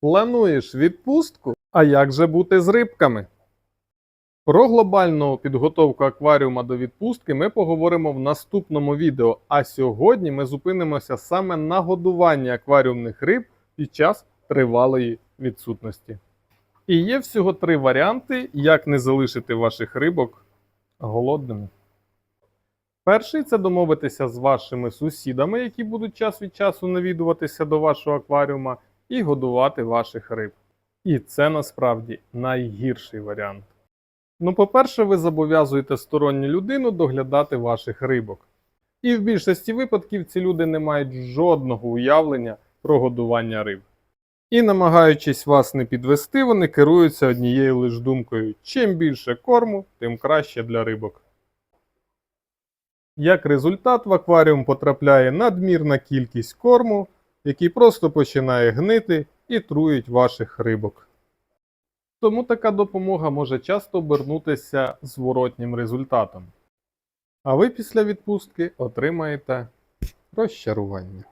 Плануєш відпустку? А як же бути з рибками? Про глобальну підготовку акваріума до відпустки ми поговоримо в наступному відео. А сьогодні ми зупинимося саме на годуванні акваріумних риб під час тривалої відсутності. І є всього три варіанти, як не залишити ваших рибок голодними. Перший це домовитися з вашими сусідами, які будуть час від часу навідуватися до вашого акваріума, і годувати ваших риб. І це насправді найгірший варіант. Ну, по-перше, ви зобов'язуєте сторонню людину доглядати ваших рибок. І в більшості випадків ці люди не мають жодного уявлення про годування риб. І намагаючись вас не підвести, вони керуються однією лиш думкою: чим більше корму, тим краще для рибок. Як результат, в акваріум потрапляє надмірна кількість корму, який просто починає гнити і труїть ваших рибок. Тому така допомога може часто обернутися зворотнім результатом. А ви після відпустки отримаєте розчарування.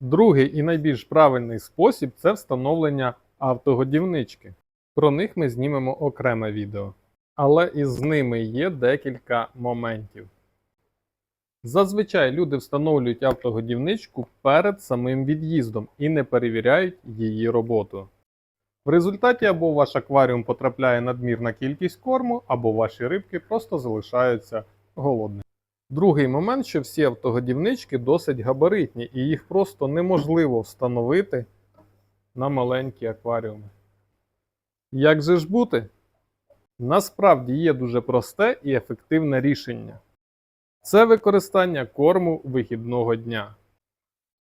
Другий і найбільш правильний спосіб це встановлення автогодівнички. Про них ми знімемо окреме відео. Але із ними є декілька моментів. Зазвичай люди встановлюють автогодівничку перед самим від'їздом і не перевіряють її роботу. В результаті або ваш акваріум потрапляє надмірна кількість корму, або ваші рибки просто залишаються голодними. Другий момент, що всі автогодівнички досить габаритні, і їх просто неможливо встановити на маленькі акваріуми. Як же ж бути? Насправді є дуже просте і ефективне рішення. Це використання корму вихідного дня.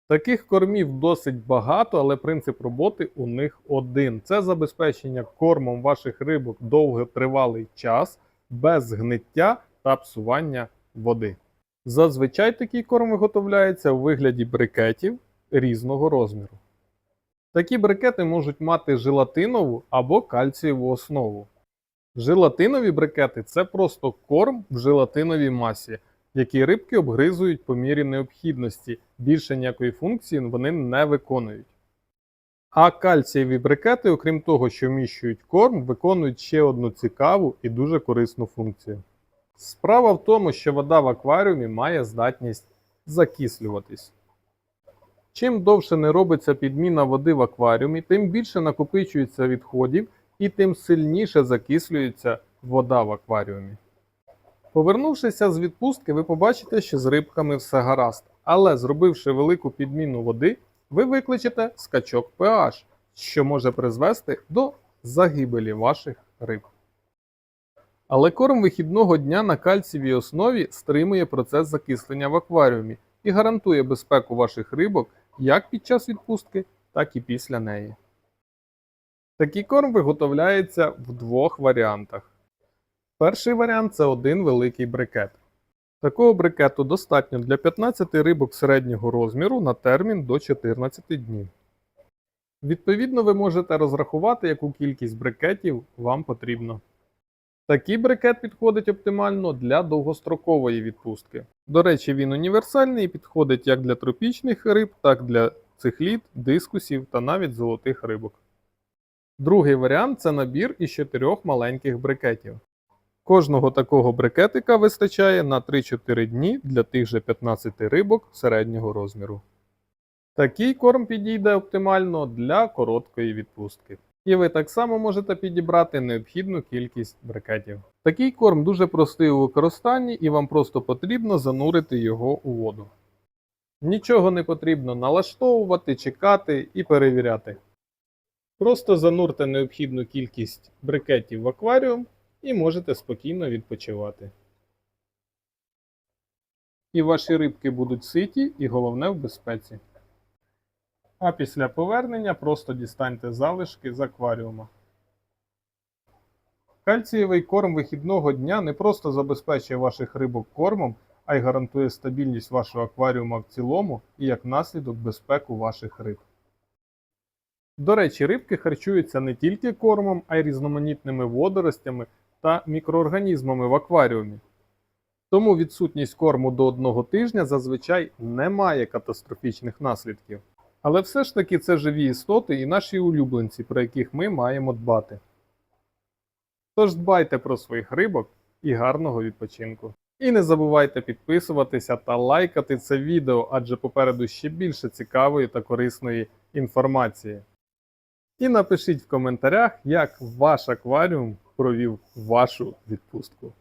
Таких кормів досить багато, але принцип роботи у них один: це забезпечення кормом ваших рибок довготривалий час без гниття та псування води. Зазвичай такий корм виготовляється у вигляді брикетів різного розміру. Такі брикети можуть мати желатинову або кальцієву основу. Желатинові брикети це просто корм в желатиновій масі, який рибки обгризують по мірі необхідності, більше ніякої функції вони не виконують. А кальцієві брикети, окрім того, що вміщують корм, виконують ще одну цікаву і дуже корисну функцію. Справа в тому, що вода в акваріумі має здатність закислюватись. Чим довше не робиться підміна води в акваріумі, тим більше накопичується відходів і тим сильніше закислюється вода в акваріумі. Повернувшися з відпустки, ви побачите, що з рибками все гаразд, але зробивши велику підміну води, ви викличете скачок pH, що може призвести до загибелі ваших риб. Але корм вихідного дня на кальцієвій основі стримує процес закислення в акваріумі і гарантує безпеку ваших рибок як під час відпустки, так і після неї. Такий корм виготовляється в двох варіантах. Перший варіант це один великий брикет. Такого брикету достатньо для 15 рибок середнього розміру на термін до 14 днів. Відповідно, ви можете розрахувати, яку кількість брикетів вам потрібно. Такий брикет підходить оптимально для довгострокової відпустки. До речі, він універсальний і підходить як для тропічних риб, так і для цихлід, дискусів та навіть золотих рибок. Другий варіант це набір із чотирьох маленьких брикетів. Кожного такого брикетика вистачає на 3-4 дні для тих же 15 рибок середнього розміру. Такий корм підійде оптимально для короткої відпустки. І ви так само можете підібрати необхідну кількість брикетів. Такий корм дуже простий у використанні і вам просто потрібно занурити його у воду. Нічого не потрібно налаштовувати, чекати і перевіряти. Просто занурте необхідну кількість брикетів в акваріум і можете спокійно відпочивати. І ваші рибки будуть ситі і головне в безпеці. А після повернення просто дістаньте залишки з акваріума. Кальцієвий корм вихідного дня не просто забезпечує ваших рибок кормом, а й гарантує стабільність вашого акваріума в цілому і як наслідок безпеку ваших риб. До речі, рибки харчуються не тільки кормом, а й різноманітними водоростями та мікроорганізмами в акваріумі. Тому відсутність корму до одного тижня зазвичай не має катастрофічних наслідків. Але все ж таки це живі істоти і наші улюбленці, про яких ми маємо дбати. Тож дбайте про своїх рибок і гарного відпочинку. І не забувайте підписуватися та лайкати це відео, адже попереду ще більше цікавої та корисної інформації. І напишіть в коментарях, як ваш акваріум провів вашу відпустку.